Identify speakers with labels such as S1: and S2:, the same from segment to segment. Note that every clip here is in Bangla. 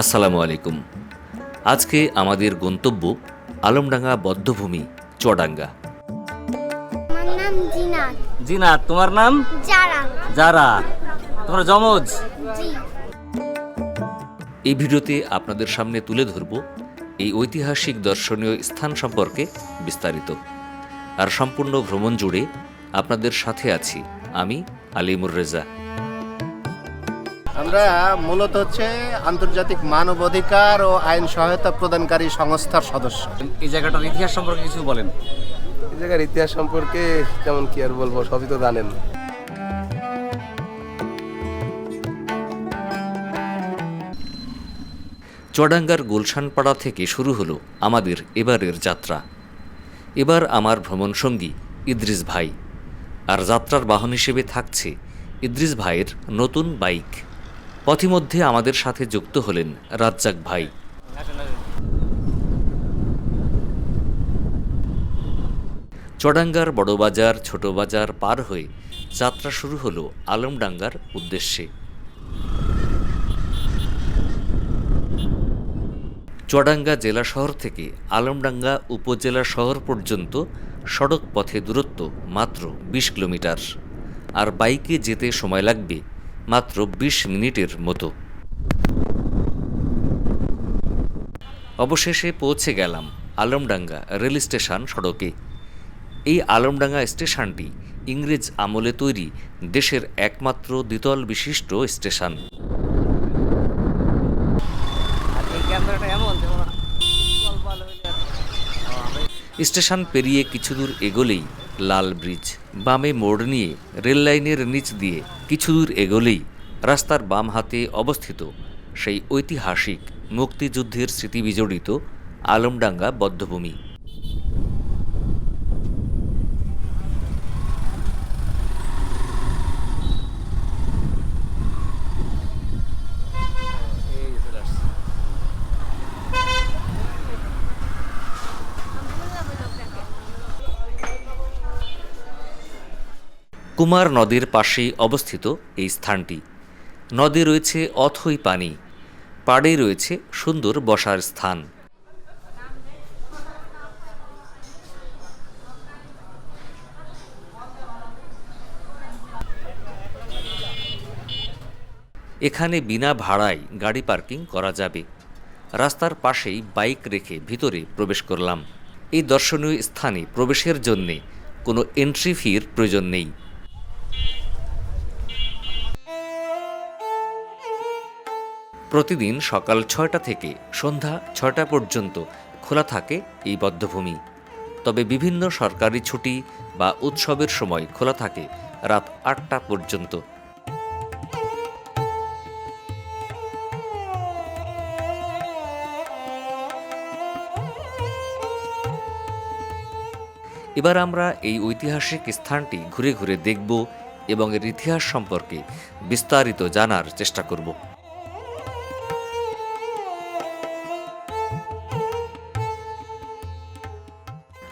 S1: আসসালামু আলাইকুম। আজকে আমাদের গন্তব্য আলমডাঙ্গা বদ্ধভূমি
S2: চডাঙ্গা
S3: জিনা তোমার নাম? যারা তোমার জমজ?
S1: এই ভিডিওতে আপনাদের সামনে তুলে ধরব এই ঐতিহাসিক দর্শনীয় স্থান সম্পর্কে বিস্তারিত। আর সম্পূর্ণ ভ্রমণ জুড়ে আপনাদের সাথে আছি আমি আলিমুর রেজা।
S4: আমরা মূলত হচ্ছে আন্তর্জাতিক মানবাধিকার ও আইন সহায়তা প্রদানকারী সংস্থার সদস্য।
S3: এই জায়গাটার ইতিহাস সম্পর্কে কিছু বলেন।
S5: এই জায়গার ইতিহাস সম্পর্কে কেমন কি আর বলব সবই তো জানেন।
S1: চুয়াডাঙ্গার গুলশানপাড়া থেকে শুরু হলো আমাদের এবারের যাত্রা। এবার আমার ভ্রমণ সঙ্গী ইদ্রিস ভাই। আর যাত্রার বাহন হিসেবে থাকছে ইদ্রিস ভাইয়ের নতুন বাইক। পথিমধ্যে আমাদের সাথে যুক্ত হলেন রাজ্জাক ভাই। চডাঙ্গার বড়বাজার ছোট বাজার পার হয়ে যাত্রা শুরু হলো আলমডাঙ্গার উদ্দেশ্যে। চডাঙ্গা জেলা শহর থেকে আলমডাঙ্গা উপজেলা শহর পর্যন্ত সড়ক পথে দূরত্ব মাত্র বিশ কিলোমিটার। আর বাইকে যেতে সময় লাগবে মাত্র বিশ মিনিটের মতো। অবশেষে পৌঁছে গেলাম আলমডাঙ্গা রেল স্টেশন সড়কে। এই আলমডাঙ্গা স্টেশনটি ইংরেজ আমলে তৈরি দেশের একমাত্র দ্বিতল বিশিষ্ট স্টেশন। স্টেশন পেরিয়ে কিছু দূর এগোলেই লাল ব্রিজ, বামে মোড় নিয়ে রেল লাইনের নিচ দিয়ে কিছু দূর এগোলেই রাস্তার বাম হাতে অবস্থিত সেই ঐতিহাসিক মুক্তিযুদ্ধের স্মৃতিবিজড়িত আলমডাঙ্গা বদ্ধভূমি। কুমার নদীর পাশেই অবস্থিত এই স্থানটি। নদী রয়েছে অথই পানি, পাড়ে রয়েছে সুন্দর বসার স্থান। এখানে বিনা ভাড়ায় গাড়ি পার্কিং করা যাবে। রাস্তার পাশেই বাইক রেখে ভিতরে প্রবেশ করলাম। এই দর্শনীয় স্থানে প্রবেশের জন্যে কোনো এন্ট্রি ফির প্রয়োজন নেই। প্রতিদিন সকাল ছয়টা থেকে সন্ধ্যা ছয়টা পর্যন্ত খোলা থাকে এই বদ্ধভূমি। তবে বিভিন্ন সরকারি ছুটি বা উৎসবের সময় খোলা থাকে রাত আটটা পর্যন্ত। এবার আমরা এই ঐতিহাসিক স্থানটি ঘুরে ঘুরে দেখব এবং এর ইতিহাস সম্পর্কে বিস্তারিত জানার চেষ্টা করব।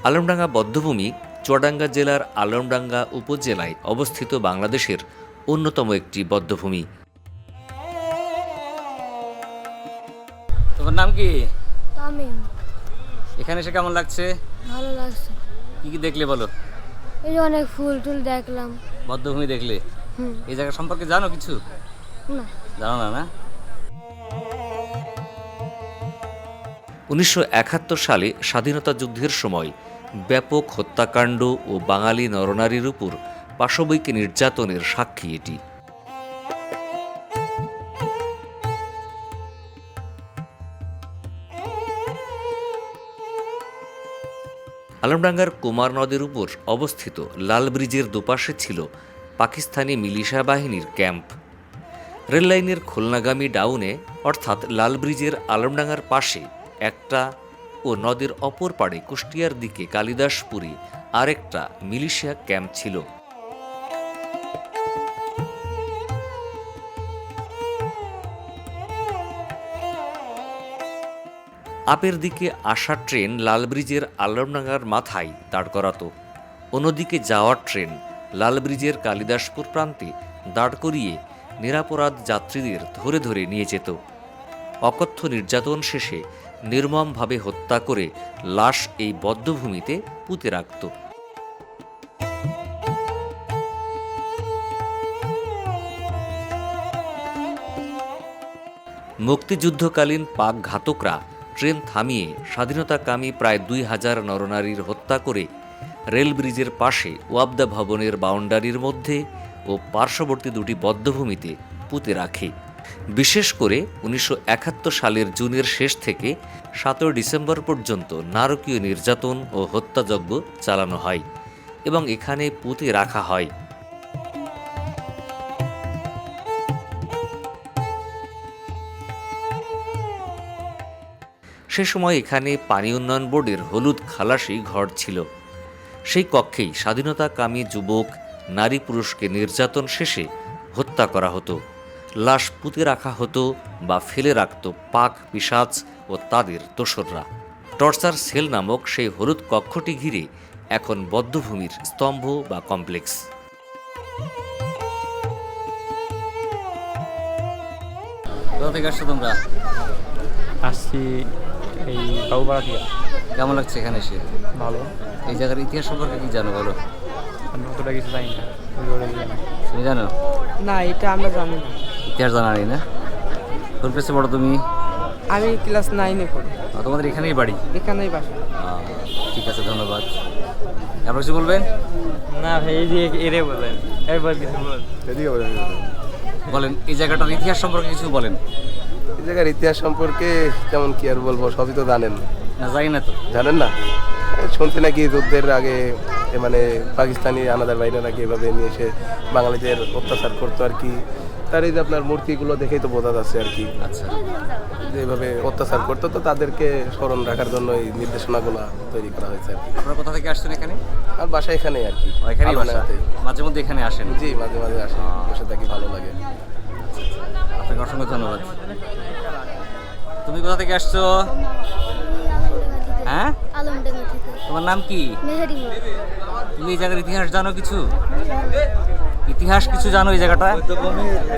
S1: আলমডাঙ্গা বদ্ধভূমি চুয়াডাঙ্গা জেলার আলমডাঙ্গা উপজেলায় অবস্থিত বাংলাদেশের অন্যতম একটি বদ্ধভূমি।
S3: তোমার নাম কি?
S2: তামিম।
S3: এখানে এসে কেমন লাগছে?
S2: ভালো লাগছে।
S3: কি কি দেখলে বলো?
S2: এই যে অনেক ফুল টুল দেখলাম।
S3: বদ্ধভূমি দেখলে?
S2: হুম।
S3: এই জায়গা সম্পর্কে জানো কিছু?
S2: না।
S3: জানো না না?
S1: উনিশশো একাত্তর সালে স্বাধীনতা যুদ্ধের সময় ব্যাপক হত্যাকাণ্ড ও বাঙালি নরনারীর উপর পাশবিক নির্যাতনের সাক্ষী এটি। আলমডাঙ্গার কুমার নদের উপর অবস্থিত লাল ব্রিজের দুপাশে ছিল পাকিস্তানি মিলিশা বাহিনীর ক্যাম্প। রেললাইনের খুলনাগামী ডাউনে, অর্থাৎ লাল ব্রিজের আলমডাঙ্গার পাশে, একটা ও নদের অপর পাড়ে কুষ্টিয়ার দিকে কালিদাসপুরে আরেকটা মিলিশিয়া ক্যাম্প ছিল। আপের দিকে আসা ট্রেন লাল ব্রিজের আলমডাঙ্গার মাথায় দাঁড় করাতো। অন্যদিকে যাওয়ার ট্রেন লাল ব্রিজের কালিদাসপুর প্রান্তে দাঁড় করিয়ে নিরাপরাধ যাত্রীদের ধরে ধরে নিয়ে যেত। অকথ্য নির্যাতন শেষে নির্মমভাবে হত্যা করে লাশ এই বদ্ধভূমিতে পুঁতে রাখত। মুক্তিযুদ্ধকালীন পাক ঘাতকরা ট্রেন থামিয়ে স্বাধীনতাকামী প্রায় দুই হাজার নরনারীর হত্যা করে রেল ব্রিজের পাশে ওয়াবদা ভবনের বাউন্ডারির মধ্যে ও পার্শ্ববর্তী দুটি বদ্ধভূমিতে পুঁতে রাখে। বিশেষ করে উনিশশো একাত্তর সালের জুনের শেষ থেকে সাতই ডিসেম্বর পর্যন্ত নারকীয় নির্যাতন ও হত্যাযজ্ঞ চালানো হয় এবং এখানে পুঁতে রাখা হয়। সে সময় এখানে পানি উন্নয়ন বোর্ডের হলুদ খালাসি ঘর ছিল। সেই কক্ষেই স্বাধীনতাকামী যুবক, নারী পুরুষকে নির্যাতন শেষে হত্যা করা হতো। লাশ পুঁতে রাখা হতো বা ফেলে রাখত পাক পিসাচ ও তাদের দোসররা। টর্চার সেল নামক সেই হলুদ কক্ষটি ঘিরে এখন বদ্ধভূমির স্তম্ভ বা কমপ্লেক্স।
S3: কোথা থেকে আসছো তোমরা?
S6: আসছি এই বাবুপাড়া থেকে
S3: কেমন লাগছে এখানে এসে?
S6: ভালো।
S3: এই জায়গার ইতিহাস সম্পর্কে কি জানো বলো?
S6: আমি অতটা কিছু জানি না।
S3: তুমি জানো?
S7: না এটা আমরা জানি না।
S3: ইতিহাস জানা নেই না? কোন ক্লাসে পড়ো তুমি?
S7: আমি ক্লাস নাইনে পড়ি।
S3: তোমাদের এখানেই বাড়ি?
S7: এখানেই বাসা
S3: ঠিক আছে ধন্যবাদ। আপনার কিছু বলবেন?
S6: না ভাই এই যে এরে বলেন। এরপর কিছু বল।
S3: বলেন বলেন। এই জায়গাটার ইতিহাস সম্পর্কে কিছু বলেন।
S5: এই জায়গার ইতিহাস সম্পর্কে তেমন কি আর বলব সবই তো জানেন।
S3: না জানি না তো।
S5: জানেন না? শুনছি নাকি যুদ্ধের আগে এ মানে পাকিস্তানি আনাদার বাইরে নাকি এভাবে নিয়ে এসে বাঙালিদের অত্যাচার করতো আর কি। তার এই যে আপনার মূর্তিগুলো দেখেই তো বোঝা যাচ্ছে আর কি।
S3: আচ্ছা।
S5: যে এভাবে অত্যাচার করতো তো তাদেরকে স্মরণ রাখার জন্য এই নির্দেশনাগুলো তৈরি করা হয়েছে আর কি।
S3: আপনারা কোথা থেকে আসছেন এখানে?
S5: আর বাসা এখানেই আর কি
S3: এখানেই বাসা? মাঝে মধ্যে এখানে আসেন?
S5: জি মাঝে মাঝে আসি বসে থাকি ভালো লাগে।
S3: আপনাকে অসংখ্য ধন্যবাদ। তুমি কোথা থেকে আসছো? হ্যাঁ? তোমার নাম কি? তুমি এই জায়গার ইতিহাস জানো কিছু? ইতিহাস কিছু জানো এই জায়গাটা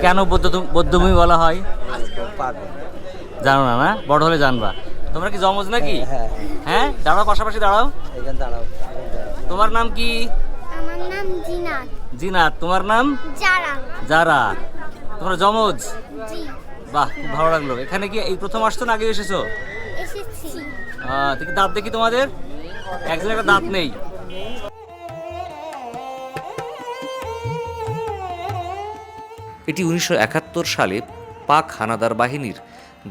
S3: কেন বৌদ্ধ বৌদ্ধভূমি বলা হয়? জানো না না? বড় হলে জানবা। তোমরা কি জমজ নাকি? হ্যাঁ দাঁড়াও পাশাপাশি দাঁড়াও। তোমার নাম কি?
S2: আমার নাম জিনাত।
S3: জিনাত তোমার নাম?
S2: জারা।
S3: যারা তোমরা জমজ?
S2: জি।
S3: বাহ খুব ভালো লাগল। এখানে কি এই প্রথম আসছো না আগে এসেছ?
S2: এসেছি।
S3: দাঁত দেখি তোমাদের। একজন একটা দাঁত নেই।
S1: এটি উনিশশো একাত্তর সালে পাক হানাদার বাহিনীর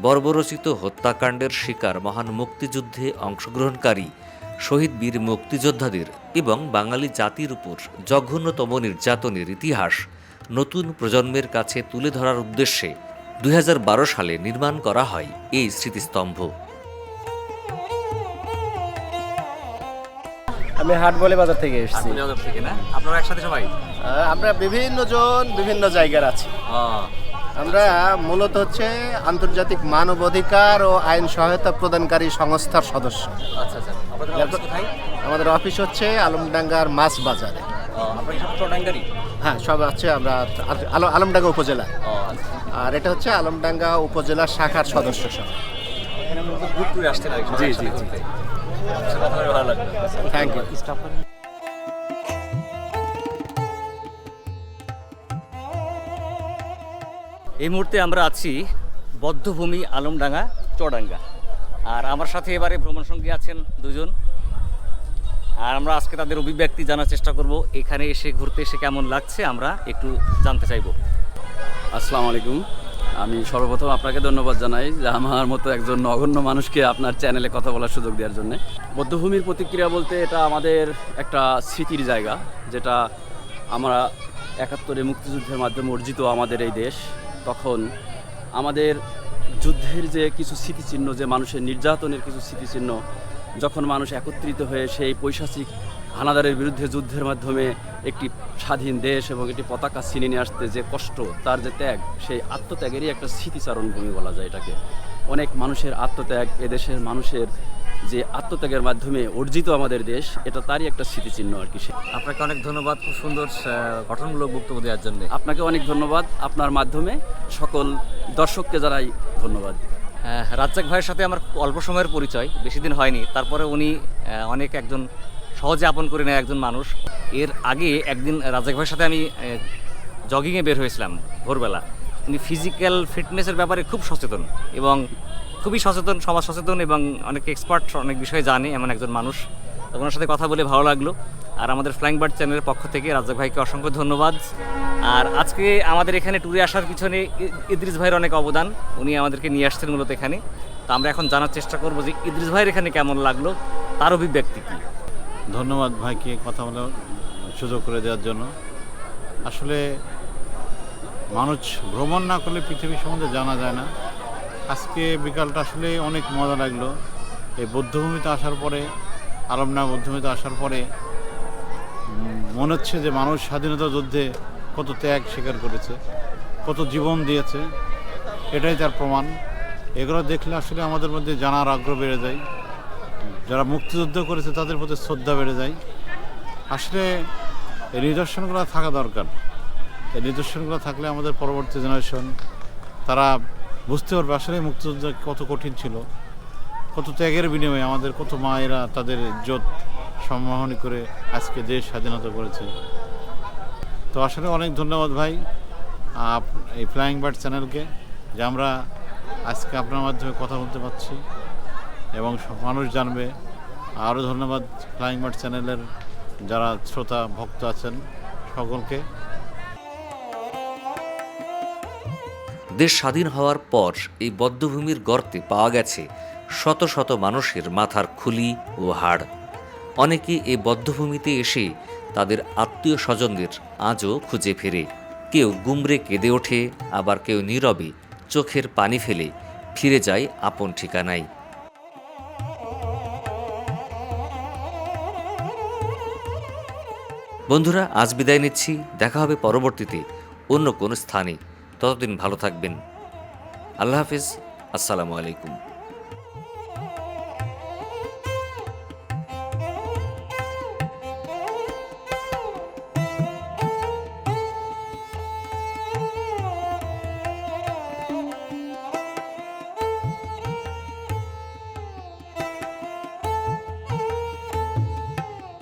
S1: বর্বরচিত হত্যাকাণ্ডের শিকার মহান মুক্তিযুদ্ধে অংশগ্রহণকারী, শহীদ বীর মুক্তিযোদ্ধাদের এবং বাঙালি জাতির উপর জঘন্যতম নির্যাতনের ইতিহাস নতুন প্রজন্মের কাছে তুলে ধরার উদ্দেশ্যে দু হাজার বারো সালে নির্মাণ করা হয় এই স্মৃতিস্তম্ভ।
S6: আমি হাট বলে বাজার থেকে এসেছি।
S3: আগুলিয়াদব থেকে না? আপনারা একসাথে সবাই?
S4: আমরা বিভিন্ন জন বিভিন্ন জায়গার আছি। আমরা মূলত হচ্ছে আন্তর্জাতিক মানবাধিকার ও আইন সহায়তা প্রদানকারী সংস্থার সদস্য।
S3: আচ্ছা আচ্ছা।
S4: আমাদের অফিস হচ্ছে আলমডাঙ্গার মাছ বাজারে।
S3: সব
S4: হ্যাঁ সব হচ্ছে আমরা আল- আলমডাঙ্গা উপজেলা।
S3: আচ্ছা।
S4: আর এটা হচ্ছে আলমডাঙ্গা উপজেলার শাখার সদস্য
S3: সবাই
S4: জি, জি, থ্যাংক ইউ
S3: এই মুহূর্তে আমরা আছি বদ্ধভূমি আলমডাঙ্গা, চড়াঙ্গা। আর আমার সাথে এবারে ভ্রমণ সঙ্গী আছেন দুজন। আর আমরা আজকে তাদের অভিব্যক্তি জানার চেষ্টা করব, এখানে এসে ঘুরতে এসে কেমন লাগছে আমরা একটু জানতে চাইব।
S8: আসসালামু আলাইকুম। আমি সর্বপ্রথম আপনাকে ধন্যবাদ জানাই যে আমার মতো একজন নগণ্য মানুষকে আপনার চ্যানেলে কথা বলার সুযোগ দেওয়ার জন্য। বদ্ধভূমির প্রতিক্রিয়া বলতে এটা আমাদের একটা স্মৃতির জায়গা, যেটা আমরা একাত্তরে মুক্তিযুদ্ধের মাধ্যমে অর্জিত আমাদের এই দেশ। তখন আমাদের যুদ্ধের যে কিছু স্মৃতিচিহ্ন, যে মানুষের নির্যাতনের কিছু স্মৃতিচিহ্ন, যখন মানুষ একত্রিত হয়ে সেই পৈশাচিক হানাদারের বিরুদ্ধে যুদ্ধের মাধ্যমে একটি স্বাধীন দেশ এবং একটি পতাকা ছিনিয়ে নিয়ে আসতে যে কষ্ট তার যে ত্যাগ সেই আত্মত্যাগেরই একটা স্মৃতিচারণ ভূমি বলা যায় এটাকে। অনেক মানুষের আত্মত্যাগ এদেশের মানুষের যে আত্মত্যাগের মাধ্যমে অর্জিত আমাদের দেশ এটা তারই একটা স্মৃতিচিহ্ন আর কি সে।
S3: আপনাকে অনেক ধন্যবাদ খুব সুন্দর গঠনমূলক বক্তব্য দেওয়ার জন্য।
S8: আপনাকে অনেক ধন্যবাদ আপনার মাধ্যমে। সকল দর্শককে জানাই ধন্যবাদ।
S3: হ্যাঁ, রাজ্জাক ভাইয়ের সাথে আমার অল্প সময়ের পরিচয় বেশি দিন হয়নি। তারপরে উনি অনেক একজন সহজে আপন করে নেয় একজন মানুষ। এর আগে একদিন রাজ্জাক ভাইয়ের সাথে আমি জগিংয়ে বের হয়েছিলাম ভোরবেলা। উনি ফিজিক্যাল ফিটনেসের ব্যাপারে খুব সচেতন এবং খুবই সচেতন সমাজ সচেতন এবং অনেক এক্সপার্ট অনেক বিষয়ে জানে এমন একজন মানুষ। ওনার সাথে কথা বলে ভালো লাগল। আর আমাদের ফ্লাইং বার্ড চ্যানেলের পক্ষ থেকে রাজ্জাক ভাইকে অসংখ্য ধন্যবাদ। আর আজকে আমাদের এখানে ট্যুরে আসার পিছনে ইদ্রিস ভাইয়ের অনেক অবদান। উনি আমাদেরকে নিয়ে আসছেন মূলত এখানে। তো আমরা এখন জানার চেষ্টা করব যে ইদ্রিস ভাইয়ের এখানে কেমন লাগল, তার অভিব্যক্তি কী?
S9: ধন্যবাদ ভাইকে কথা বলার সুযোগ করে দেওয়ার জন্য। আসলে মানুষ ভ্রমণ না করলে পৃথিবী সম্বন্ধে জানা যায় না। আজকে বিকালটা আসলে অনেক মজা লাগল। এই বৌদ্ধভূমিতে আসার পরে আলমনা বৌদ্ধভূমিতে আসার পরে মনে হচ্ছে যে মানুষ স্বাধীনতা যুদ্ধে কত ত্যাগ স্বীকার করেছে, কত জীবন দিয়েছে, এটাই তার প্রমাণ। এগুলো দেখলে আসলে আমাদের মধ্যে জানার আগ্রহ বেড়ে যায়। যারা মুক্তিযুদ্ধ করেছে, তাদের প্রতি শ্রদ্ধা বেড়ে যায়। আসলে এই নিদর্শনগুলো থাকা দরকার। এই নিদর্শনগুলো থাকলে আমাদের পরবর্তী জেনারেশন তারা বুঝতে পারবে আসলে মুক্তিযুদ্ধ কত কঠিন ছিল। কত ত্যাগের বিনিময়ে আমাদের কত মায়েরা তাদের ইজ্জত সম্মাননী করে আজকে দেশ স্বাধীনতা করেছে। তো আসলে অনেক ধন্যবাদ ভাই এই ফ্লাইং বার্ড চ্যানেলকে যে আমরা আজকে আপনার মাধ্যমে কথা বলতে পারছি। এবং মানুষ জানবে। আরও ধন্যবাদ ফ্লাইং চ্যানেলের যারা শ্রোতা, ভক্ত আছেন সকলকে।
S1: দেশ স্বাধীন হওয়ার পর এই বদ্ধভূমির গর্তে পাওয়া গেছে শত শত মানুষের মাথার খুলি ও হাড়। অনেকে এই বদ্ধভূমিতে এসে তাদের আত্মীয় স্বজনদের আজও খুঁজে ফেরে। কেউ গুমরে কেঁদে ওঠে, আবার কেউ নীরবে চোখের পানি ফেলে ফিরে যায় আপন ঠিকানায়। বন্ধুরা, আজ বিদায় নিচ্ছি। দেখা হবে পরবর্তীতে অন্য কোনো স্থানে। ততদিন ভালো থাকবেন। আল্লাহ হাফিজ। আসসালামু আলাইকুম।